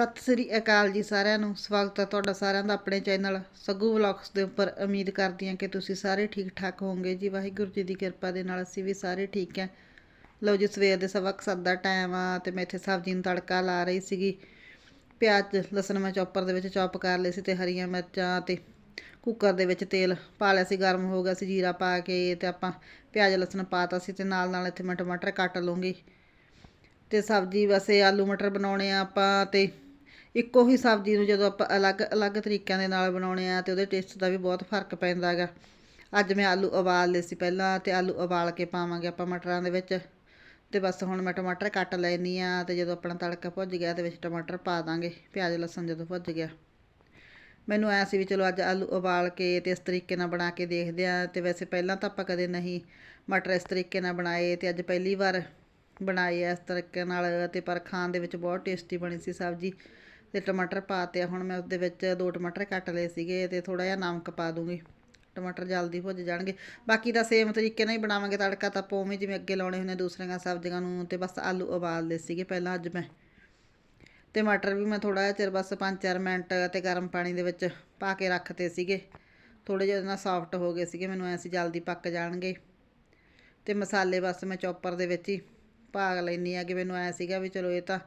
ਸਤਿ ਸ੍ਰੀ ਅਕਾਲ ਜੀ ਸਾਰਿਆਂ ਨੂੰ। ਸਵਾਗਤ ਹੈ ਤੁਹਾਡਾ ਸਾਰਿਆਂ ਦਾ ਆਪਣੇ ਚੈਨਲ ਸੱਗੂ ਵਲੌਗਸ ਦੇ ਉੱਪਰ। ਉਮੀਦ ਕਰਦੀ ਹਾਂ ਕਿ ਤੁਸੀਂ ਸਾਰੇ ਠੀਕ ਠਾਕ ਹੋਵੋਗੇ। ਜੀ ਵਾਹਿਗੁਰੂ ਜੀ ਦੀ ਕਿਰਪਾ ਦੇ ਨਾਲ ਅਸੀਂ ਵੀ ਸਾਰੇ ਠੀਕ ਹਾਂ। ਲਓ ਜੀ, ਸਵੇਰ ਦੇ ਸਵਾ ਕੁ ਸੱਤ ਦਾ ਟਾਈਮ ਆ ਤੇ ਮੈਂ ਇੱਥੇ ਸਬਜ਼ੀ ਨੂੰ ਤੜਕਾ ਲਾ ਰਹੀ ਸੀਗੀ। ਪਿਆਜ਼, ਲਸਣ ਮੈਂ ਚੌਪਰ ਦੇ ਵਿੱਚ ਚੌਪ ਕਰ ਲਏ ਸੀ ਤੇ ਹਰੀਆਂ ਮਿਰਚਾਂ ਤੇ ਕੁੱਕਰ ਦੇ ਵਿੱਚ ਤੇਲ ਪਾ ਲਿਆ ਸੀ। ਗਰਮ ਹੋ ਗਿਆ ਸੀ ਜੀਰਾ ਪਾ ਕੇ ਤੇ ਆਪਾਂ ਪਿਆਜ਼, ਲਸਣ ਪਾਤਾ ਸੀ ਤੇ ਨਾਲ ਨਾਲ ਇੱਥੇ ਮੈਂ ਟਮਾਟਰ ਕੱਟ ਲੂੰਗੀ ਤੇ ਸਬਜ਼ੀ ਵੈਸੇ ਆਲੂ ਮਟਰ ਬਣਾਉਣੇ ਆ ਆਪਾਂ ਤੇ ਇੱਕੋ ਹੀ ਸਬਜ਼ੀ ਨੂੰ ਜਦੋਂ ਆਪਾਂ ਅਲੱਗ-ਅਲੱਗ ਤਰੀਕਿਆਂ ਦੇ ਨਾਲ ਬਣਾਉਣੇ ਆ ਤੇ ਉਹਦੇ ਟੇਸਟ ਦਾ ਵੀ ਬਹੁਤ ਫ਼ਰਕ ਪੈਂਦਾ ਹੈਗਾ। ਅੱਜ ਮੈਂ ਆਲੂ ਉਬਾਲ ਲਏ ਸੀ ਪਹਿਲਾਂ ਤੇ ਆਲੂ ਉਬਾਲ ਕੇ ਪਾਵਾਂਗੇ ਆਪਾਂ ਮਟਰਾਂ ਦੇ ਵਿੱਚ। ਤੇ ਬਸ ਹੁਣ ਮੈਂ ਟਮਾਟਰ ਕੱਟ ਲੈਣੀ ਆ ਤੇ ਜਦੋਂ ਆਪਣਾ ਤੜਕਾ ਭੁੱਜ ਗਿਆ ਤੇ ਵਿੱਚ ਟਮਾਟਰ ਪਾ ਦਾਂਗੇ, ਪਿਆਜ਼ ਲਸਣ ਜਦੋਂ ਭੁੱਜ ਗਿਆ। ਮੈਨੂੰ ਐ ਸੀ ਵੀ ਚਲੋ ਅੱਜ ਆਲੂ ਉਬਾਲ ਕੇ ਤੇ ਇਸ ਤਰੀਕੇ ਨਾਲ ਬਣਾ ਕੇ ਦੇਖਦੇ ਆ ਤੇ ਵੈਸੇ ਪਹਿਲਾਂ ਤਾਂ ਆਪਾਂ ਕਦੇ ਨਹੀਂ ਮਟਰ ਇਸ ਤਰੀਕੇ ਨਾਲ ਬਣਾਏ ਤੇ ਅੱਜ ਪਹਿਲੀ ਵਾਰ ਬਣਾਏ ਆ ਇਸ ਤਰੀਕੇ ਨਾਲ ਤੇ ਪਰ ਖਾਣ ਦੇ ਵਿੱਚ ਬਹੁਤ ਟੇਸਟੀ ਬਣੀ ਸੀ ਸਬਜ਼ੀ। ਤੇ ਟਮਾਟਰ ਪਾਤੇ ਹੁਣ ਮੈਂ ਉਸਦੇ ਵਿੱਚ ਦੋ ਟਮਾਟਰ ਕੱਟ ਲਏ ਸੀਗੇ ਤੇ ਥੋੜਾ ਜਿਹਾ ਨਮਕ ਪਾ ਦੂੰਗੀ। ਟਮਾਟਰ ਜਲਦੀ ਭੁੱਜ ਜਾਣਗੇ। ਬਾਕੀ ਦਾ ਸੇਮ ਤਰੀਕੇ ਨਾਲ ਹੀ ਬਣਾਵਾਂਗੇ ਤੜਕਾ ਤਾਂ ਆਪਾਂ ਉਵੇਂ ਜਿਵੇਂ ਅੱਗੇ ਲਾਉਣੇ ਹੁੰਦੇ ਦੂਸਰੀਆਂ ਸਬਜ਼ੀਆਂ ਨੂੰ ਤੇ ਬਸ ਆਲੂ ਉਬਾਲਦੇ ਸੀਗੇ ਪਹਿਲਾਂ ਅੱਜ ਮੈਂ। ਤੇ ਮਟਰ ਵੀ ਮੈਂ ਥੋੜਾ ਜਿਹਾ ਚਿਰ ਬਸ 5-4 ਮਿੰਟ ਤੇ ਗਰਮ ਪਾਣੀ ਦੇ ਵਿੱਚ ਪਾ ਕੇ ਰੱਖਤੇ ਸੀਗੇ। ਥੋੜੇ ਜਿਹਾ ਨਾਲ ਸੌਫਟ ਹੋ ਗਏ ਸੀਗੇ, ਮੈਨੂੰ ਐ ਜਲਦੀ ਪੱਕ ਜਾਣਗੇ। ਤੇ ਮਸਾਲੇ ਬਸ ਮੈਂ ਚੌਪਰ ਦੇ ਵਿੱਚ ਹੀ ਪਾ ਲੈਣੀ ਆ ਕਿ ਮੈਨੂੰ ਐ ਸੀਗਾ ਵੀ ਚਲੋ ਇਹ ਤਾਂ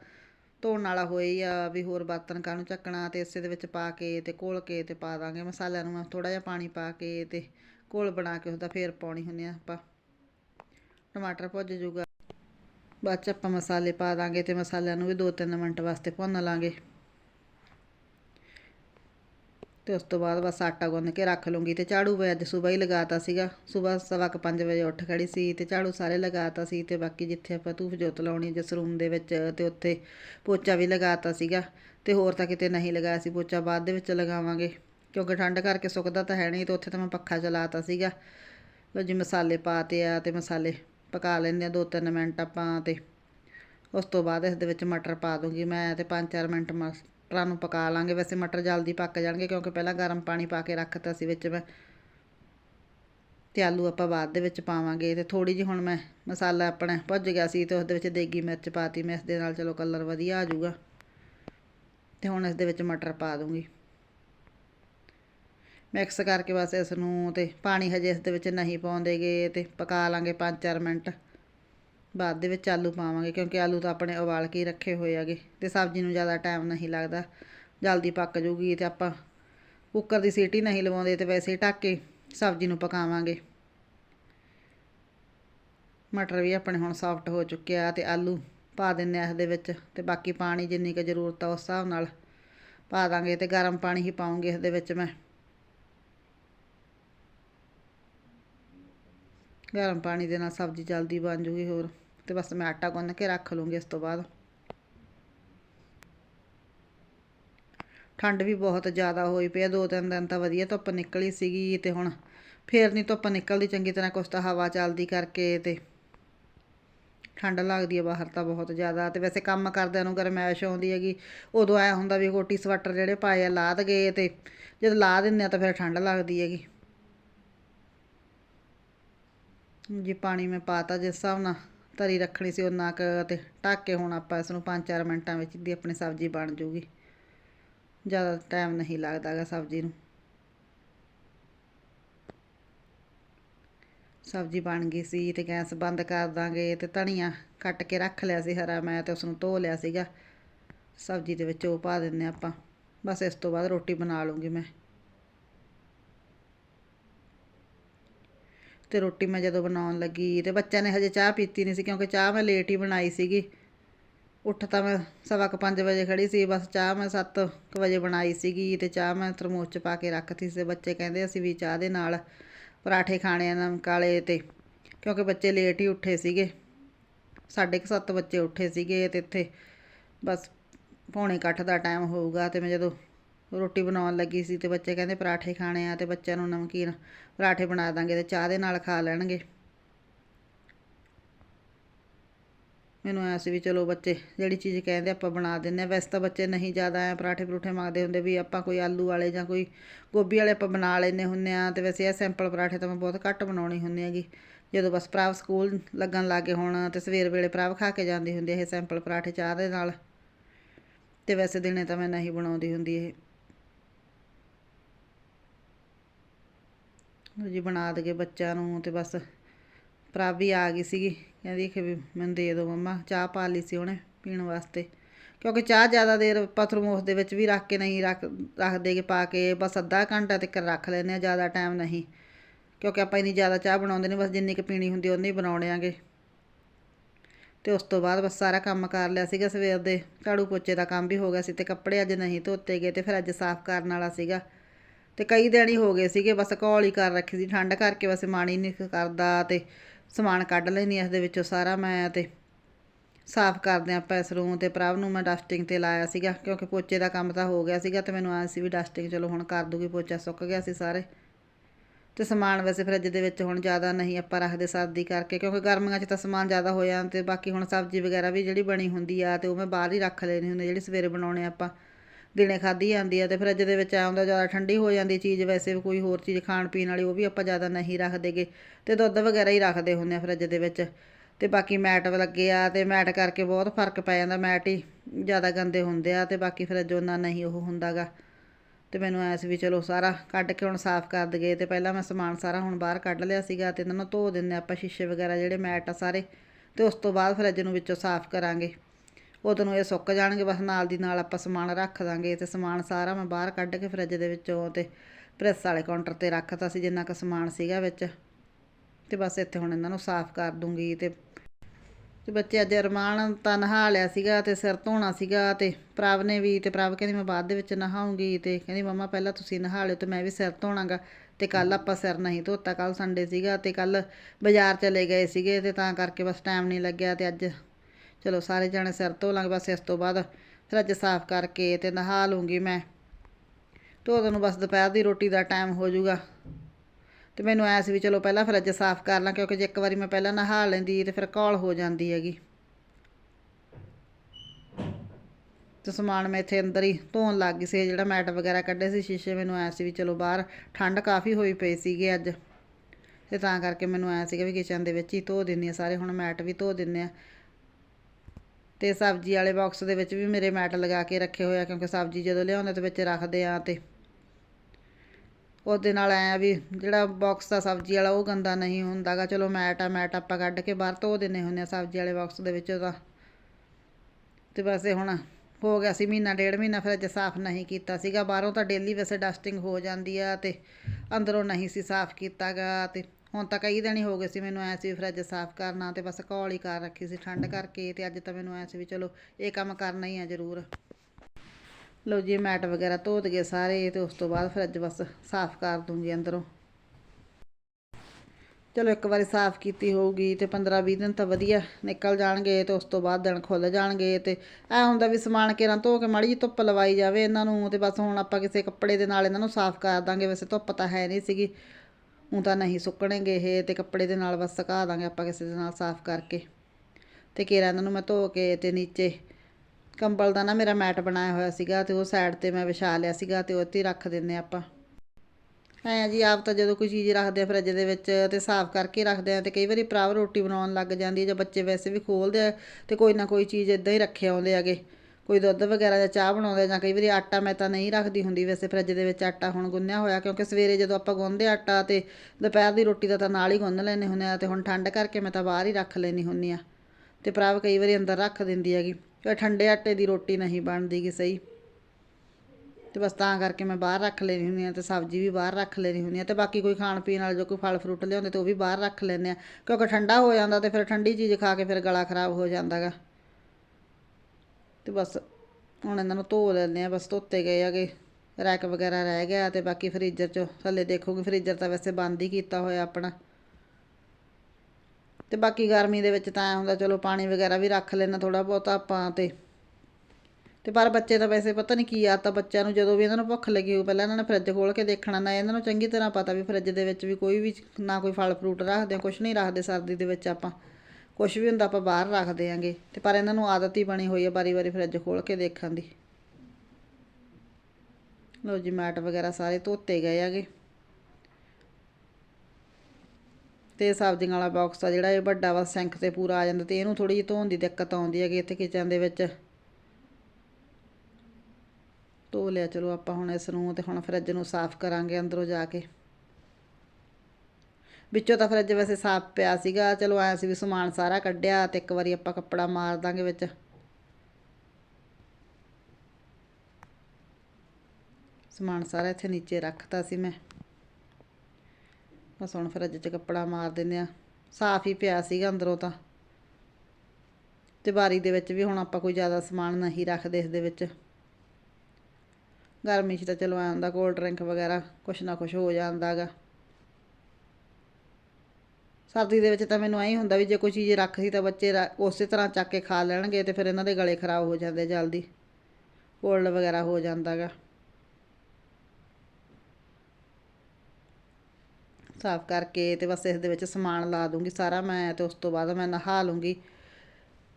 ਧੋਣ ਵਾਲਾ ਹੋਈ ਆ ਵੀ ਹੋਰ ਬਰਤਨ ਕਾਹਨੂੰ ਚੱਕਣਾ ਤੇ ਇਸੇ ਦੇ ਵਿੱਚ ਪਾ ਕੇ ਤੇ ਘੋਲ ਕੇ ਤੇ ਪਾ ਦਾਂਗੇ ਮਸਾਲਿਆਂ ਨੂੰ ਮੈਂ ਥੋੜਾ ਜਿਹਾ ਪਾਣੀ ਪਾ ਕੇ ਤੇ ਘੋਲ ਬਣਾ ਕੇ ਉਹਦਾ ਫੇਰ ਪਾਉਣੀ ਹੁੰਦੀ ਆ ਆਪਾਂ। ਟਮਾਟਰ ਭੁੱਜ ਜੂਗਾ। ਬਾਅਦ ਚ ਆਪਾਂ ਮਸਾਲੇ ਪਾ ਦਾਂਗੇ ਤੇ ਮਸਾਲਿਆਂ ਨੂੰ ਵੀ 2-3 ਮਿੰਟ ਵਾਸਤੇ ਭੁੰਨ ਲਾਂਗੇ। ਤੇ ਉਸ ਤੋਂ ਬਾਅਦ ਬਸ ਆਟਾ ਗੁੰਨ ਕੇ ਰੱਖ ਲੂੰਗੀ ਤੇ ਝਾੜੂ ਵੀ ਅੱਜ ਸਵੇਰ ਹੀ ਲਗਾਤਾ ਸੀਗਾ। ਸਵੇਰ ਸਵਾ ਕੁ 5 ਵਜੇ ਉੱਠ ਖੜੀ ਸੀ ਤੇ ਝਾੜੂ ਸਾਰੇ ਲਗਾਤਾ ਸੀ ਤੇ ਬਾਕੀ ਜਿੱਥੇ ਆਪਾਂ ਧੂਫ ਜੋਤ ਲਾਉਣੀ ਜਿਸ ਰੂਮ ਦੇ ਵਿੱਚ ਤੇ ਉੱਥੇ ਪੋਚਾ ਵੀ ਲਗਾਤਾ ਸੀਗਾ। ਤੇ ਹੋਰ ਤਾਂ ਕਿਤੇ ਨਹੀਂ ਲਗਾਇਆ ਸੀ, ਪੋਚਾ ਬਾਅਦ ਦੇ ਵਿੱਚ ਲਗਾਵਾਂਗੇ। ਕਿਉਂਕਿ ਠੰਡ ਕਰਕੇ ਸੁੱਕਦਾ ਤਾਂ ਹੈ ਨਹੀਂ ਤੇ ਉੱਥੇ ਤਾਂ ਮੈਂ ਪੱਖਾ ਚਲਾਤਾ ਸੀਗਾ। ਜੀ ਮਸਾਲੇ ਪਾਤੇ ਆ ਤੇ ਮਸਾਲੇ ਪਕਾ ਲੈਂਦੇ ਆ 2-3 ਮਿੰਟ ਆਪਾਂ ਤੇ। ਉਸ ਤੋਂ ਬਾਅਦ ਇਸ ਦੇ ਵਿੱਚ ਮਟਰ ਪਾ ਦੂੰਗੀ ਮੈਂ ਤੇ 5-4 ਮਿੰਟ ਮਟਰਾਂ ਨੂੰ ਪਕਾ ਲਾਂਗੇ। ਵੈਸੇ ਮਟਰ ਜਲਦੀ ਪੱਕ ਜਾਣਗੇ ਕਿਉਂਕਿ ਪਹਿਲਾਂ ਗਰਮ ਪਾਣੀ ਪਾ ਕੇ ਰੱਖਤਾ ਸੀ ਵਿੱਚ ਮੈਂ। ਤੇ ਆਲੂ ਆਪਾਂ ਬਾਅਦ ਦੇ ਵਿੱਚ ਪਾਵਾਂਗੇ ਤੇ ਥੋੜੀ ਜਿਹੀ ਹੁਣ ਮੈਂ ਮਸਾਲਾ ਆਪਣਾ ਭੁੱਜ ਗਿਆ ਸੀ ਤੇ ਉਸ ਦੇ ਵਿੱਚ ਦੇਗੀ ਮਿਰਚ ਪਾਤੀ। ਮੈਂ ਇਸ ਦੇ ਨਾਲ ਚਲੋ ਕਲਰ ਵਧੀਆ ਆ ਜਾਊਗਾ। ਤੇ ਹੁਣ ਇਸ ਦੇ ਵਿੱਚ ਮਟਰ ਪਾ ਦੂੰਗੀ। ਮਿਕਸ ਕਰਕੇ ਬਸ ਇਸ ਨੂੰ ਤੇ ਪਾਣੀ ਹਜੇ ਇਸ ਦੇ ਵਿੱਚ ਨਹੀਂ ਪਾਉਂਦੇਗੇ ਤੇ ਪਕਾ ਲਾਂਗੇ 5-4 ਮਿੰਟ। ਬਾਅਦ ਦੇ ਵਿੱਚ ਆਲੂ ਪਾਵਾਂਗੇ, ਕਿਉਂਕਿ ਆਲੂ ਤਾਂ ਆਪਣੇ ਉਬਾਲ ਕੇ ਹੀ ਰੱਖੇ ਹੋਏ ਹੈਗੇ ਤੇ ਸਬਜ਼ੀ ਨੂੰ ਜ਼ਿਆਦਾ ਟਾਈਮ ਨਹੀਂ ਲੱਗਦਾ। ਜਲਦੀ ਪੱਕ ਜੂਗੀ ਤੇ ਆਪਾਂ ਕੁੱਕਰ ਦੀ ਸੀਟੀ ਨਹੀਂ ਲਵਾਉਂਦੇ ਤੇ ਵੈਸੇ ਹੀ ਢੱਕ ਕੇ ਸਬਜ਼ੀ ਨੂੰ ਪਕਾਵਾਂਗੇ। ਮਟਰ ਵੀ ਆਪਣੇ ਹੁਣ ਸੌਫਟ ਹੋ ਚੁੱਕਿਆ ਤੇ ਆਲੂ ਪਾ ਦਿੰਨੇ ਆ ਇਸ ਦੇ ਵਿੱਚ ਤੇ ਬਾਕੀ ਪਾਣੀ ਜਿੰਨੀ ਕੁ ਜ਼ਰੂਰਤ ਆ ਉਸ ਹਿਸਾਬ ਨਾਲ ਪਾ ਦਾਂਗੇ ਤੇ ਗਰਮ ਪਾਣੀ ਹੀ ਪਾਉਂਗੇ ਇਸ ਦੇ ਵਿੱਚ ਮੈਂ। ਗਰਮ ਪਾਣੀ ਦੇ ਨਾਲ ਸਬਜ਼ੀ ਜਲਦੀ ਬਣ ਜੂਗੀ ਹੋਰ। ਤੇ ਬਸ ਮੈਂ ਆਟਾ ਗੁੰਨ ਕੇ ਰੱਖ ਲੂੰਗੀ ਇਸ ਤੋਂ ਬਾਅਦ। ਠੰਡ ਵੀ ਬਹੁਤ ਜ਼ਿਆਦਾ ਹੋਈ ਪਈ ਆ, ਦੋ ਤਿੰਨ ਦਿਨ ਤਾਂ ਵਧੀਆ ਧੁੱਪ ਨਿਕਲੀ ਸੀਗੀ ਤੇ ਹੁਣ ਫੇਰ ਨਹੀਂ ਧੁੱਪ ਨਿਕਲਦੀ ਚੰਗੀ ਤਰ੍ਹਾਂ, ਕੁਛ ਤਾਂ ਹਵਾ ਚੱਲਦੀ ਕਰਕੇ ਤੇ ਠੰਡ ਲੱਗਦੀ ਹੈ ਬਾਹਰ ਤਾਂ ਬਹੁਤ ਜ਼ਿਆਦਾ ਤੇ ਵੈਸੇ ਕੰਮ ਕਰਦਿਆਂ ਨੂੰ ਗਰਮੈਸ਼ ਆਉਂਦੀ ਹੈਗੀ, ਉਦੋਂ ਐ ਹੁੰਦਾ ਵੀ ਕੋਟੀ ਸਵੈਟਰ ਜਿਹੜੇ ਪਾਏ ਆ ਲਾਦ ਗਏ ਤੇ ਜਦ ਲਾ ਦਿੰਦੇ ਆ ਤਾਂ ਫਿਰ ਠੰਡ ਲੱਗਦੀ ਹੈਗੀ। ਜੀ ਪਾਣੀ ਮੈਂ ਪਾਤਾ ਜਿਸ ਹਿਸਾਬ ਨਾਲ। ਤਰੀ ਰੱਖਣੀ ਸੀ ਉਹਨਾਂ ਕ ਤੇ ਢੱਕ ਕੇ ਹੁਣ ਆਪਾਂ ਇਸ ਨੂੰ 5-4 ਮਿੰਟਾਂ ਵਿੱਚ ਦੀ ਆਪਣੀ ਸਬਜ਼ੀ ਬਣ ਜੂਗੀ। ਜ਼ਿਆਦਾ ਟਾਈਮ ਨਹੀਂ ਲੱਗਦਾਗਾ ਸਬਜ਼ੀ ਨੂੰ। ਸਬਜ਼ੀ ਬਣ ਗਈ ਸੀ ਤੇ ਗੈਸ ਬੰਦ ਕਰ ਦਾਂਗੇ ਤੇ ਧਨੀਆ ਕੱਟ ਕੇ ਰੱਖ ਲਿਆ ਸੀ ਹਰਾ ਮੈਂ ਤੇ ਉਸ ਨੂੰ ਧੋ ਲਿਆ ਸੀਗਾ। ਸਬਜ਼ੀ ਦੇ ਵਿੱਚ ਉਹ ਪਾ ਦਿੰਨੇ ਆਪਾਂ। ਬਸ ਇਸ ਤੋਂ ਬਾਅਦ ਰੋਟੀ ਬਣਾ ਲੂੰਗੀ ਮੈਂ। ਤੇ ਰੋਟੀ ਮੈਂ ਜਦੋਂ ਬਣਾਉਣ ਲੱਗੀ ਤੇ ਬੱਚਿਆਂ ਨੇ ਹਜੇ ਚਾਹ ਪੀਤੀ ਨਹੀਂ ਸੀ ਕਿਉਂਕਿ ਚਾਹ ਮੈਂ ਲੇਟ ਹੀ ਬਣਾਈ ਸੀਗੀ। ਉੱਠ ਤਾਂ ਮੈਂ ਸਵਾ ਕੁ 5 ਵਜੇ ਖੜੀ ਸੀ, ਬਸ ਚਾਹ ਮੈਂ 7 ਕੁ ਵਜੇ ਬਣਾਈ ਸੀਗੀ ਤੇ ਚਾਹ ਮੈਂ ਥਰਮੋਸ 'ਚ ਪਾ ਕੇ ਰੱਖਤੀ ਸੀ। ਬੱਚੇ ਕਹਿੰਦੇ ਅਸੀਂ ਵੀ ਚਾਹ ਦੇ ਨਾਲ ਪਰਾਠੇ ਖਾਣੇ ਆ ਨਮਕ ਵਾਲੇ ਤੇ, ਕਿਉਂਕਿ ਬੱਚੇ ਲੇਟ ਹੀ ਉੱਠੇ ਸੀਗੇ। ਸਾਢੇ ਕੁ ਸੱਤ ਬੱਚੇ ਉੱਠੇ ਸੀਗੇ ਤੇ ਇੱਥੇ ਬਸ ਪੌਣੇ ਇਕੱਠ ਦਾ ਟਾਈਮ ਹੋਊਗਾ ਤੇ ਮੈਂ ਜਦੋਂ ਰੋਟੀ ਬਣਾਉਣ ਲੱਗੀ ਸੀ ਤੇ ਬੱਚੇ ਕਹਿੰਦੇ ਪਰਾਠੇ ਖਾਣੇ ਆ ਤੇ ਬੱਚਿਆਂ ਨੂੰ ਨਮਕੀਨ ਪਰਾਠੇ ਬਣਾ ਦਾਂਗੇ ਤੇ ਚਾਹ ਦੇ ਨਾਲ ਖਾ ਲੈਣਗੇ। ਮੈਨੂੰ ਐ ਸੀ ਵੀ ਚਲੋ ਬੱਚੇ ਜਿਹੜੀ ਚੀਜ਼ ਕਹਿੰਦੇ ਆਪਾਂ ਬਣਾ ਦਿੰਨੇ ਆ, ਵੈਸੇ ਤਾਂ ਬੱਚੇ ਨਹੀਂ ਜ਼ਿਆਦਾ ਐ ਪਰਾਠੇ ਪਰੂਠੇ ਮੰਗਦੇ ਹੁੰਦੇ ਵੀ ਆਪਾਂ ਕੋਈ ਆਲੂ ਵਾਲੇ ਜਾਂ ਕੋਈ ਗੋਭੀ ਵਾਲੇ ਆਪਾਂ ਬਣਾ ਲੈਨੇ ਹੁੰਨੇ ਆ ਤੇ ਵੈਸੇ ਇਹ ਸੈਂਪਲ ਪਰਾਠੇ ਤਾਂ ਮੈਂ ਬਹੁਤ ਘੱਟ ਬਣਾਉਣੀ ਹੁੰਦੀ ਹੈਗੀ। ਜਦੋਂ ਬਸ ਪ੍ਰਾਵ ਸਕੂਲ ਲੱਗਣ ਲੱਗੇ ਹੁਣ ਤੇ ਸਵੇਰ ਵੇਲੇ ਪ੍ਰਾਵ ਖਾ ਕੇ ਜਾਂਦੀ ਹੁੰਦੀ ਇਹ ਸਿੰਪਲ ਪਰਾਠੇ ਚਾਹ ਦੇ ਨਾਲ। ਤੇ ਵੈਸੇ ਦਿਨੇ ਤਾਂ ਮੈਂ ਨਹੀਂ ਬਣਾਉਂਦੀ ਹੁੰਦੀ ਇਹ। ਜੀ ਬਣਾ ਦਗੇ ਬੱਚਿਆਂ ਨੂੰ ਤੇ ਬਸ ਪ੍ਰਭ ਵੀ ਆ ਗਈ ਸੀਗੀ, ਕਹਿੰਦੀ ਕਿ ਵੀ ਮੈਨੂੰ ਦੇ ਦਿਓ ਮੰਮਾ, ਚਾਹ ਪਾ ਲਈ ਸੀ ਉਹਨੇ ਪੀਣ ਵਾਸਤੇ। ਕਿਉਂਕਿ ਚਾਹ ਜ਼ਿਆਦਾ ਦੇਰ ਪਥਰਮੋਸ ਦੇ ਵਿੱਚ ਵੀ ਰੱਖ ਕੇ ਨਹੀਂ ਰੱਖ, ਰੱਖਦੇ ਕਿ ਪਾ ਕੇ ਬਸ ਅੱਧਾ ਘੰਟਾ ਤੱਕ ਰੱਖ ਲੈਂਦੇ ਆ ਜ਼ਿਆਦਾ ਟਾਈਮ ਨਹੀਂ। ਕਿਉਂਕਿ ਆਪਾਂ ਇੰਨੀ ਜ਼ਿਆਦਾ ਚਾਹ ਬਣਾਉਂਦੇ ਨੇ ਬਸ ਜਿੰਨੀ ਕੁ ਪੀਣੀ ਹੁੰਦੀ ਉਨੀ ਬਣਾਉਣੇ ਆਂਗੇ। ਤੇ ਉਸ ਤੋਂ ਬਾਅਦ ਬਸ ਸਾਰਾ ਕੰਮ ਕਰ ਲਿਆ ਸੀਗਾ, ਸਵੇਰ ਦੇ ਝਾੜੂ ਪੋਚੇ ਦਾ ਕੰਮ ਵੀ ਹੋ ਗਿਆ ਸੀ ਤੇ ਕੱਪੜੇ ਅੱਜ ਨਹੀਂ ਧੋਤੇ ਗਏ ਤੇ ਫਿਰ ਅੱਜ ਸਾਫ਼ ਕਰਨ ਵਾਲਾ ਸੀਗਾ। ਤੇ ਕਈ ਦਿਨ ਹੀ ਹੋ ਗਏ ਸੀਗੇ, ਬਸ ਘੋਲ ਹੀ ਕਰ ਰੱਖੀ ਸੀ, ਠੰਡ ਕਰਕੇ ਵੈਸੇ ਮਨ ਹੀ ਨਹੀਂ ਕਰਦਾ ਤੇ ਸਮਾਨ ਕੱਢ ਲੈਣੀ ਇਸ ਦੇ ਵਿੱਚੋਂ ਸਾਰਾ ਮੈਂ ਤੇ ਸਾਫ਼ ਕਰਦੇ ਆਪਾਂ ਇਸ ਰੂਮ ਤੇ। ਪ੍ਰਭ ਨੂੰ ਮੈਂ ਡਸਟਿੰਗ ਤੇ ਲਾਇਆ ਸੀਗਾ, ਕਿਉਂਕਿ ਪੋਚੇ ਦਾ ਕੰਮ ਤਾਂ ਹੋ ਗਿਆ ਸੀਗਾ ਤੇ ਮੈਨੂੰ ਆਇਆ ਸੀ ਵੀ ਡਸਟਿੰਗ ਚਲੋ ਹੁਣ ਕਰ ਦੂਗੀ, ਪੋਚਾ ਸੁੱਕ ਗਿਆ ਸੀ ਸਾਰੇ। ਤੇ ਸਮਾਨ ਵੈਸੇ ਫਰਿੱਜ ਦੇ ਵਿੱਚ ਹੁਣ ਜ਼ਿਆਦਾ ਨਹੀਂ ਆਪਾਂ ਰੱਖਦੇ ਸਰਦੀ ਕਰਕੇ, ਕਿਉਂਕਿ ਗਰਮੀਆਂ 'ਚ ਤਾਂ ਸਮਾਨ ਜ਼ਿਆਦਾ ਹੋ ਜਾਂਦਾ ਤੇ ਬਾਕੀ ਹੁਣ ਸਬਜ਼ੀ ਵਗੈਰਾ ਵੀ ਜਿਹੜੀ ਬਣੀ ਹੁੰਦੀ ਆ ਤੇ ਉਹ ਮੈਂ ਬਾਹਰ ਹੀ ਰੱਖ ਲੈਣੀ ਹੁੰਦੀ ਜਿਹੜੀ ਸਵੇਰੇ ਬਣਾਉਣੇ ਆਪਾਂ। ਦਿਨੇ ਖਾਧੀ ਜਾਂਦੀ ਆ ਤੇ ਫਰਿੱਜ ਦੇ ਵਿੱਚ ਆਉਂਦਾ ਜ਼ਿਆਦਾ ਠੰਡੀ ਹੋ ਜਾਂਦੀ ਚੀਜ਼, ਵੈਸੇ ਵੀ ਕੋਈ ਹੋਰ ਚੀਜ਼ ਖਾਣ ਪੀਣ ਵਾਲੀ ਉਹ ਵੀ ਆਪਾਂ ਜ਼ਿਆਦਾ ਨਹੀਂ ਰੱਖਦੇਗੇ। ਤੇ ਦੁੱਧ ਵਗੈਰਾ ਹੀ ਰੱਖਦੇ ਹੁੰਦੇ ਆ ਫਰਿੱਜ ਦੇ ਵਿੱਚ। ਤੇ ਬਾਕੀ ਮੈਟ ਲੱਗੇ ਆ ਤੇ ਮੈਟ ਕਰਕੇ ਬਹੁਤ ਫ਼ਰਕ ਪੈ ਜਾਂਦਾ, ਮੈਟ ਹੀ ਜ਼ਿਆਦਾ ਗੰਦੇ ਹੁੰਦੇ ਆ ਤੇ ਬਾਕੀ ਫਰਿੱਜ ਉਹਨਾਂ ਨਹੀਂ ਉਹ ਹੁੰਦਾਗਾ। ਤੇ ਮੈਨੂੰ ਐ ਸੀ ਵੀ ਚਲੋ ਸਾਰਾ ਕੱਢ ਕੇ ਹੁਣ ਸਾਫ਼ ਕਰ ਦਗੇ ਤੇ ਪਹਿਲਾਂ ਮੈਂ ਸਮਾਨ ਸਾਰਾ ਹੁਣ ਬਾਹਰ ਕੱਢ ਲਿਆ ਸੀਗਾ ਤੇ ਇਹਨਾਂ ਨੂੰ ਧੋ ਦਿੰਨੇ ਆਪਾਂ ਸ਼ੀਸ਼ੇ ਵਗੈਰਾ ਜਿਹੜੇ ਮੈਟ ਆ ਸਾਰੇ। ਤੇ ਉਸ ਤੋਂ ਬਾਅਦ ਫਰਿੱਜ ਨੂੰ ਵਿੱਚੋਂ ਸਾਫ਼ ਕਰਾਂਗੇ। ਉਦੋਂ ਨੂੰ ਇਹ ਸੁੱਕ ਜਾਣਗੇ, ਬਸ ਨਾਲ ਦੀ ਨਾਲ ਆਪਾਂ ਸਮਾਨ ਰੱਖ ਦਾਂਗੇ ਤੇ ਸਮਾਨ ਸਾਰਾ ਮੈਂ ਬਾਹਰ ਕੱਢ ਕੇ ਫਰਿੱਜ ਦੇ ਵਿੱਚੋਂ ਤੇ ਪ੍ਰੈਸ ਵਾਲੇ ਕਾਊਂਟਰ ਤੇ ਰੱਖਤਾ ਸੀ, ਜਿੰਨਾ ਕੁ ਸਮਾਨ ਸੀਗਾ ਵਿੱਚ। ਤੇ ਬਸ ਇੱਥੇ ਹੁਣ ਇਹਨਾਂ ਨੂੰ ਸਾਫ਼ ਕਰ ਦੂੰਗੀ ਤੇ ਤੇ ਬੱਚੇ ਅੱਜ ਅਰਮਾਨ ਤਾਂ ਨਹਾ ਲਿਆ ਸੀਗਾ ਤੇ ਸਿਰ ਧੋਣਾ ਸੀਗਾ ਤੇ ਪ੍ਰਭ ਨੇ ਵੀ ਤੇ ਪ੍ਰਭ ਕਹਿੰਦੀ ਮੈਂ ਬਾਅਦ ਦੇ ਵਿੱਚ ਨਹਾਉਂਗੀ ਤੇ ਕਹਿੰਦੀ ਮੰਮਾ ਪਹਿਲਾਂ ਤੁਸੀਂ ਨਹਾ ਲਿਓ ਤੇ ਮੈਂ ਵੀ ਸਿਰ ਧੋਣਾਗਾ। ਤੇ ਕੱਲ ਆਪਾਂ ਸਿਰ ਨਹੀਂ ਧੋਤਾ, ਕੱਲ ਸੰਡੇ ਸੀਗਾ ਤੇ ਕੱਲ ਬਾਜ਼ਾਰ ਚਲੇ ਗਏ ਸੀਗੇ ਤੇ ਤਾਂ ਕਰਕੇ ਬਸ ਟਾਈਮ ਨਹੀਂ ਲੱਗਿਆ ਤੇ ਅੱਜ ਚਲੋ ਸਾਰੇ ਜਾਣੇ ਸਿਰ ਧੋ ਲਾਂਗੇ, ਬਸ ਇਸ ਤੋਂ ਬਾਅਦ ਫਿਰ ਅੱਜ ਸਾਫ਼ ਕਰਕੇ ਤੇ ਨਹਾ ਲੂੰਗੀ ਮੈਂ। ਧੋ ਉਦੋਂ ਨੂੰ ਬਸ ਦੁਪਹਿਰ ਦੀ ਰੋਟੀ ਦਾ ਟਾਈਮ ਹੋ ਜਾਊਗਾ। ਤੇ ਮੈਨੂੰ ਐ ਸੀ ਵੀ ਚਲੋ ਪਹਿਲਾਂ ਫਿਰ ਅੱਜ ਸਾਫ਼ ਕਰ ਲਾਂ, ਕਿਉਂਕਿ ਜੇ ਇੱਕ ਵਾਰੀ ਮੈਂ ਪਹਿਲਾਂ ਨਹਾ ਲੈਂਦੀ ਤੇ ਫਿਰ ਕੌਲ ਹੋ ਜਾਂਦੀ ਹੈਗੀ। ਤੇ ਸਮਾਨ ਮੈਂ ਇੱਥੇ ਅੰਦਰ ਹੀ ਧੋਣ ਲੱਗ ਗਈ ਸੀ ਜਿਹੜਾ ਮੈਟ ਵਗੈਰਾ ਕੱਢੇ ਸੀ ਸ਼ੀਸ਼ੇ, ਮੈਨੂੰ ਐ ਸੀ ਵੀ ਚਲੋ ਬਾਹਰ ਠੰਡ ਕਾਫੀ ਹੋਈ ਪਈ ਸੀਗੀ ਅੱਜ। ਤੇ ਤਾਂ ਕਰਕੇ ਮੈਨੂੰ ਐ ਸੀਗਾ ਵੀ ਕਿਚਨ ਦੇ ਵਿੱਚ ਹੀ ਧੋ ਦਿੰਨੀ ਆ ਸਾਰੇ ਹੁਣ ਮੈਟ ਵੀ ਧੋ ਦਿੰਨੇ ਆ ਤੇ ਸਬਜ਼ੀ ਵਾਲੇ ਬਾਕਸ ਦੇ ਵਿੱਚ ਵੀ ਮੇਰੇ ਮੈਟ ਲਗਾ ਕੇ ਰੱਖੇ ਹੋਏ ਆ, ਕਿਉਂਕਿ ਸਬਜ਼ੀ ਜਦੋਂ ਲਿਆਉਂਦੇ ਤੇ ਵਿੱਚ ਰੱਖਦੇ ਆ ਤੇ। ਉਹਦੇ ਨਾਲ ਐ ਵੀ ਜਿਹੜਾ ਬਾਕਸ ਆ ਸਬਜ਼ੀ ਵਾਲਾ ਉਹ ਗੰਦਾ ਨਹੀਂ ਹੁੰਦਾਗਾ। ਚਲੋ ਮੈਟ ਆ, ਮੈਟ ਆਪਾਂ ਕੱਢ ਕੇ ਬਾਹਰ ਧੋ ਦਿੰਨੇ ਹੁੰਦੇ ਆ ਸਬਜ਼ੀ ਵਾਲੇ ਬਾਕਸ ਦੇ ਵਿੱਚ ਤਾਂ ਤੇ ਬਸ ਹੁਣ ਹੋ ਗਿਆ ਸੀ ਮਹੀਨਾ, ਡੇਢ ਮਹੀਨਾ ਫਿਰ ਅੱਜ ਸਾਫ਼ ਨਹੀਂ ਕੀਤਾ ਸੀਗਾ। ਬਾਹਰੋਂ ਤਾਂ ਡੇਲੀ ਵੈਸੇ ਡਸਟਿੰਗ ਹੋ ਜਾਂਦੀ ਆ ਤੇ ਅੰਦਰੋਂ ਨਹੀਂ ਸੀ ਸਾਫ਼ ਕੀਤਾਗਾ ਤੇ ਹੁਣ ਤਾਂ ਕਈ ਦਿਨ ਹੀ ਹੋ ਗਏ ਸੀ ਮੈਨੂੰ ਐਂ ਸੀ ਵੀ ਫਰਿੱਜ ਸਾਫ਼ ਕਰਨਾ ਤੇ ਬਸ ਘੋਲ ਹੀ ਕਰ ਰੱਖੀ ਸੀ ਠੰਡ ਕਰਕੇ ਤੇ ਅੱਜ ਤਾਂ ਮੈਨੂੰ ਐਂ ਸੀ ਵੀ ਚਲੋ ਇਹ ਕੰਮ ਕਰਨਾ ਹੀ ਆ ਜ਼ਰੂਰ। ਲਓ ਜੀ, ਮੈਟ ਵਗੈਰਾ ਧੋ ਗਏ ਸਾਰੇ ਤੇ ਉਸ ਤੋਂ ਬਾਅਦ ਫਰਿੱਜ ਬਸ ਸਾਫ਼ ਕਰ ਦੂੰਗੀ ਅੰਦਰੋਂ। ਚਲੋ ਇੱਕ ਵਾਰੀ ਸਾਫ਼ ਕੀਤੀ ਹੋਊਗੀ ਤੇ 15 20 ਦਿਨ ਤਾਂ ਵਧੀਆ ਨਿਕਲ ਜਾਣਗੇ ਤੇ ਉਸ ਤੋਂ ਬਾਅਦ ਦਿਨ ਖੁੱਲ ਜਾਣਗੇ ਤੇ ਐ ਹੁੰਦਾ ਵੀ ਸਮਾਨ ਕਿਰਾਂ ਧੋ ਕੇ ਮਾੜੀ ਜੀ ਧੁੱਪ ਲਵਾਈ ਜਾਵੇ ਇਹਨਾਂ ਨੂੰ ਤੇ ਬਸ ਹੁਣ ਆਪਾਂ ਕਿਸੇ ਕੱਪੜੇ ਦੇ ਨਾਲ ਇਹਨਾਂ ਨੂੰ ਸਾਫ਼ ਕਰ ਦਾਂਗੇ, ਵੈਸੇ ਧੁੱਪ ਤਾਂ ਹੈ ਨਹੀਂ ਸੀਗੀ। ਹੁਣ ਤਾਂ ਨਹੀਂ ਸੁੱਕਣਗੇ ਇਹ ਤੇ ਕੱਪੜੇ ਦੇ ਨਾਲ ਬਸ ਸੁਕਾ ਦਾਂਗੇ ਆਪਾਂ ਕਿਸੇ ਦੇ ਨਾਲ ਸਾਫ਼ ਕਰਕੇ। ਤੇ ਕੇਰਾਂ ਇਹਨਾਂ ਨੂੰ ਮੈਂ ਧੋ ਕੇ ਤੇ ਨੀਚੇ ਕੰਬਲ ਦਾ ਨਾ ਮੇਰਾ ਮੈਟ ਬਣਾਇਆ ਹੋਇਆ ਸੀਗਾ ਤੇ ਉਹ ਸਾਈਡ ਤੇ ਮੈਂ ਵਿਛਾ ਲਿਆ ਸੀਗਾ ਤੇ ਉਹ 'ਤੇ ਰੱਖ ਦਿੰਨੇ ਆਪਾਂ। ਐ ਜੀ, ਆਪ ਤਾਂ ਜਦੋਂ ਕੋਈ ਚੀਜ਼ ਰੱਖਦੇ ਆ ਫਰਿੱਜ ਦੇ ਵਿੱਚ ਤੇ ਸਾਫ਼ ਕਰਕੇ ਰੱਖਦੇ ਆ ਤੇ ਕਈ ਵਾਰੀ ਭਰਾ ਰੋਟੀ ਬਣਾਉਣ ਲੱਗ ਜਾਂਦੀ ਹੈ ਜਾਂ ਬੱਚੇ ਵੈਸੇ ਵੀ ਖੋਲਦੇ ਆ ਤੇ ਕੋਈ ਨਾ ਕੋਈ ਚੀਜ਼ ਇਦਾਂ ਹੀ ਰੱਖੇ ਆਉਂਦੇ ਆਗੇ ਕੋਈ ਦੁੱਧ ਵਗੈਰਾ ਜਾਂ ਚਾਹ ਬਣਾਉਂਦੇ ਜਾਂ ਕਈ ਵਾਰੀ ਆਟਾ ਮੈਂ ਤਾਂ ਨਹੀਂ ਰੱਖਦੀ ਹੁੰਦੀ ਵੈਸੇ ਫਰਿੱਜ ਦੇ ਵਿੱਚ ਆਟਾ ਹੁਣ ਗੁੰਨਿਆ ਹੋਇਆ ਕਿਉਂਕਿ ਸਵੇਰੇ ਜਦੋਂ ਆਪਾਂ ਗੁੰਨਦੇ ਆਟਾ ਤੇ ਦੁਪਹਿਰ ਦੀ ਰੋਟੀ ਦਾ ਤਾਂ ਨਾਲ ਹੀ ਗੁੰਨ ਲੈਨੇ ਹੁੰਦੇ ਆ ਤੇ ਹੁਣ ਠੰਡ ਕਰਕੇ ਮੈਂ ਤਾਂ ਬਾਹਰ ਹੀ ਰੱਖ ਲੈਣੀ ਹੁੰਨੀ ਆ। ਤੇ ਭਰਾਵ ਕਈ ਵਾਰੀ ਅੰਦਰ ਰੱਖ ਦਿੰਦੀ ਹੈਗੀ ਕਿ ਠੰਡੇ ਆਟੇ ਦੀ ਰੋਟੀ ਨਹੀਂ ਬਣਦੀ ਗੀ ਸਹੀ। ਤੇ ਬਸ ਤਾਂ ਕਰਕੇ ਮੈਂ ਬਾਹਰ ਰੱਖ ਲੈਣੀ ਹੁੰਦੀ ਆ ਤੇ ਸਬਜ਼ੀ ਵੀ ਬਾਹਰ ਰੱਖ ਲੈਣੀ ਹੁੰਦੀ ਆ ਤੇ ਬਾਕੀ ਕੋਈ ਖਾਣ ਪੀਣ ਵਾਲਾ ਜੋ ਕੋਈ ਫਲ ਫਰੂਟ ਲਿਆਉਂਦੇ ਤੇ ਉਹ ਵੀ ਬਾਹਰ ਰੱਖ ਲੈਂਦੇ ਆ। ਕਿਉਂਕਿ ਠੰਡਾ ਹੋ ਜਾਂਦਾ ਤੇ ਫਿਰ ਠੰਡੀ ਚੀਜ਼ ਖਾ ਕੇ ਫਿਰ ਗਲਾ ਖਰਾਬ ਹੋ ਜਾਂਦਾਗਾ ਅਤੇ ਬਸ ਹੁਣ ਇਹਨਾਂ ਨੂੰ ਧੋ ਲੈਂਦੇ ਆ ਬਸ ਧੋਤੇ ਗਏ ਹੈਗੇ। ਰੈਕ ਵਗੈਰਾ ਰਹਿ ਗਿਆ ਤੇ ਬਾਕੀ ਫਰੀਜ਼ਰ 'ਚ ਥੱਲੇ ਦੇਖੋਗੇ ਫਰੀਜ਼ਰ ਤਾਂ ਵੈਸੇ ਬੰਦ ਹੀ ਕੀਤਾ ਹੋਇਆ ਆਪਣਾ। ਤੇ ਬਾਕੀ ਗਰਮੀ ਦੇ ਵਿੱਚ ਤਾਂ ਐਂ ਹੁੰਦਾ, ਚਲੋ ਪਾਣੀ ਵਗੈਰਾ ਵੀ ਰੱਖ ਲੈਣਾ ਥੋੜਾ ਬਹੁਤਾ ਆਪਾਂ ਤੇ। ਤੇ ਪਰ ਬੱਚੇ ਤਾਂ ਵੈਸੇ ਪਤਾ ਨਹੀਂ ਕੀ ਆਦਤ ਆ, ਬੱਚਿਆਂ ਨੂੰ ਜਦੋਂ ਵੀ ਇਹਨਾਂ ਨੂੰ ਭੁੱਖ ਲੱਗੀ ਹੋ ਪਹਿਲਾਂ ਇਹਨਾਂ ਨੇ ਫਰਿੱਜ ਖੋਲ ਕੇ ਦੇਖਣਾ, ਨਾ ਇਹਨਾਂ ਨੂੰ ਚੰਗੀ ਤਰ੍ਹਾਂ ਪਤਾ ਵੀ ਫਰਿੱਜ ਦੇ ਵਿੱਚ ਵੀ ਕੋਈ ਵੀ ਨਾ ਕੋਈ ਫਲ ਫਰੂਟ ਰੱਖਦੇ ਆ ਕੁਝ ਨਹੀਂ ਰੱਖਦੇ ਸਰਦੀ ਦੇ ਵਿੱਚ ਆਪਾਂ। ਕੁਝ ਵੀ ਹੁੰਦਾ ਆਪਾਂ ਬਾਹਰ ਰੱਖਦੇ ਆਂਗੇ ਤੇ ਪਰ ਇਹਨਾਂ ਨੂੰ ਆਦਤ ਹੀ ਬਣੀ ਹੋਈ ਹੈ ਵਾਰੀ-ਵਾਰੀ ਫਰਿੱਜ ਖੋਲ ਕੇ ਦੇਖਣ ਦੀ। ਲਓ ਜੀ, ਮੈਟ ਵਗੈਰਾ ਸਾਰੇ ਧੋਤੇ ਗਏ ਆਗੇ ਤੇ ਸਬਜ਼ੀਆਂ ਵਾਲਾ ਬਾਕਸ ਆ ਜਿਹੜਾ, ਇਹ ਵੱਡਾ ਵਾ ਸਿੰਕ ਤੇ ਪੂਰਾ ਆ ਜਾਂਦਾ ਤੇ ਇਹਨੂੰ ਥੋੜੀ ਜਿਹੀ ਧੋਣ ਦੀ ਦਿੱਕਤ ਆਉਂਦੀ ਹੈਗੀ ਇੱਥੇ ਕਿਚਨ ਦੇ ਵਿੱਚ। ਧੋ ਲਿਆ, ਚਲੋ ਆਪਾਂ ਹੁਣ ਇਸ ਨੂੰ ਤੇ ਹੁਣ ਫਰਿੱਜ ਨੂੰ ਸਾਫ਼ ਕਰਾਂਗੇ ਅੰਦਰੋਂ ਜਾ ਕੇ। ਵਿੱਚੋਂ ਤਾਂ ਫਰਿੱਜ ਵੈਸੇ ਸਾਫ਼ ਪਿਆ ਸੀਗਾ। ਚਲੋ ਆਇਆ ਸੀ ਵੀ ਸਮਾਨ ਸਾਰਾ ਕੱਢਿਆ ਤੇ ਇੱਕ ਵਾਰੀ ਆਪਾਂ ਕੱਪੜਾ ਮਾਰ ਦਾਂਗੇ ਵਿੱਚ। ਸਮਾਨ ਸਾਰਾ ਇੱਥੇ ਨੀਚੇ ਰੱਖਤਾ ਸੀ ਮੈਂ। ਬਸ ਹੁਣ ਫਰਿੱਜ 'ਚ ਕੱਪੜਾ ਮਾਰ ਦਿੰਦੇ ਆ ਸਾਫ਼ ਹੀ ਪਿਆ ਸੀਗਾ ਅੰਦਰੋਂ ਤਾਂ। ਤੇ ਬਾਰੀ ਦੇ ਵਿੱਚ ਵੀ ਹੁਣ ਆਪਾਂ ਕੋਈ ਜ਼ਿਆਦਾ ਸਮਾਨ ਨਹੀਂ ਰੱਖਦੇ ਇਸ ਦੇ ਵਿੱਚ। ਗਰਮੀ 'ਚ ਤਾਂ ਚਲੋ ਐਂ ਹੁੰਦਾ ਕੋਲਡ ਡਰਿੰਕ ਵਗੈਰਾ ਕੁਛ ਨਾ ਕੁਛ ਹੋ ਜਾਂਦਾ ਗਾ ਸਰਦੀ ਦੇ ਵਿੱਚ ਤਾਂ ਮੈਨੂੰ ਐਂ ਹੁੰਦਾ ਵੀ ਜੇ ਕੋਈ ਚੀਜ਼ ਰੱਖਦੀ ਤਾਂ ਬੱਚੇ ਰ- ਉਸੇ ਤਰ੍ਹਾਂ ਚੱਕ ਕੇ ਖਾ ਲੈਣਗੇ ਤੇ ਫਿਰ ਇਹਨਾਂ ਦੇ ਗਲੇ ਖਰਾਬ ਹੋ ਜਾਂਦੇ ਜਲਦੀ। ਕੋਲਡ ਵਗੈਰਾ ਹੋ ਜਾਂਦਾ ਗਾ ਸਾਫ਼ ਕਰਕੇ ਤੇ ਬਸ ਇਸ ਦੇ ਵਿੱਚ ਸਮਾਨ ਲਾ ਦੂੰਗੀ ਸਾਰਾ ਮੈਂ ਤੇ ਉਸ ਤੋਂ ਬਾਅਦ ਮੈਂ ਨਹਾ ਲੂੰਗੀ।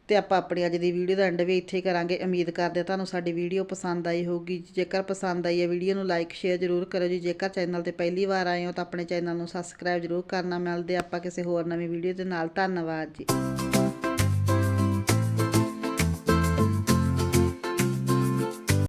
ਤੇ ਆਪਾਂ ਆਪਣੀ ਅੱਜ ਦੀ ਵੀਡੀਓ ਦਾ ਐਂਡ ਵੀ ਇੱਥੇ ਹੀ ਕਰਾਂਗੇ। ਉਮੀਦ ਕਰਦੇ ਹਾਂ ਤੁਹਾਨੂੰ ਸਾਡੀ ਵੀਡੀਓ ਪਸੰਦ ਆਈ ਹੋਊਗੀ। ਜੇਕਰ ਪਸੰਦ ਆਈ ਹੈ ਵੀਡੀਓ ਨੂੰ ਲਾਈਕ ਸ਼ੇਅਰ ਜ਼ਰੂਰ ਕਰਿਓ ਜੀ। ਜੇਕਰ ਚੈਨਲ ਤੇ ਪਹਿਲੀ ਵਾਰ ਆਏ ਹੋ ਤਾਂ ਆਪਣੇ ਚੈਨਲ ਨੂੰ ਸਬਸਕ੍ਰਾਈਬ ਜ਼ਰੂਰ ਕਰਨਾ। ਮਿਲਦੇ ਆਪਾਂ ਕਿਸੇ ਹੋਰ ਨਵੀਂ ਵੀਡੀਓ ਦੇ ਨਾਲ। ਧੰਨਵਾਦ ਜੀ।